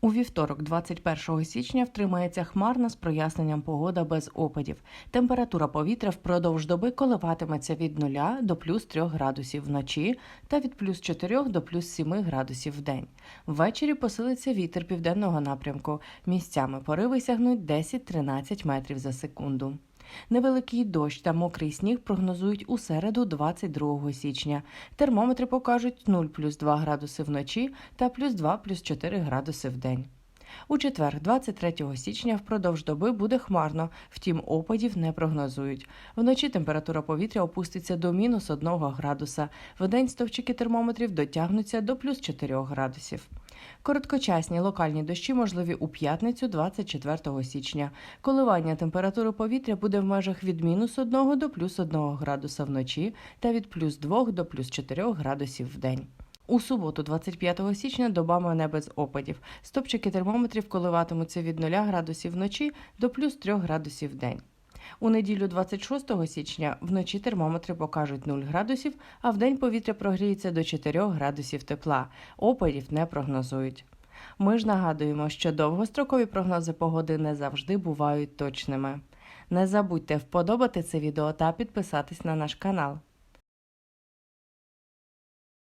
У вівторок, 21 січня, втримається хмарна з проясненням погода без опадів. Температура повітря впродовж доби коливатиметься від 0 до плюс 3 градусів вночі та від плюс 4 до плюс 7 градусів в день. Ввечері посилиться вітер південного напрямку. Місцями пориви сягнуть 10-13 метрів за секунду. Невеликий дощ та мокрий сніг прогнозують у середу 22 січня. Термометри покажуть 0 плюс 2 градуси вночі та плюс 2 плюс 4 градуси в день. У четвер, 23 січня, впродовж доби буде хмарно, втім опадів не прогнозують. Вночі температура повітря опуститься до мінус 1 градуса. Вдень стовпчики термометрів дотягнуться до плюс 4 градусів. Короткочасні локальні дощі можливі у п'ятницю 24 січня. Коливання температури повітря буде в межах від мінус 1 до плюс 1 градуса вночі та від плюс 2 до плюс 4 градусів в день. У суботу, 25 січня, доба не без опадів. Стопчики термометрів коливатимуться від 0 градусів вночі до плюс 3 градусів в день. У неділю 26 січня вночі термометри покажуть 0 градусів, а вдень повітря прогріється до 4 градусів тепла. Опадів не прогнозують. Ми ж нагадуємо, що довгострокові прогнози погоди не завжди бувають точними. Не забудьте вподобати це відео та підписатись на наш канал.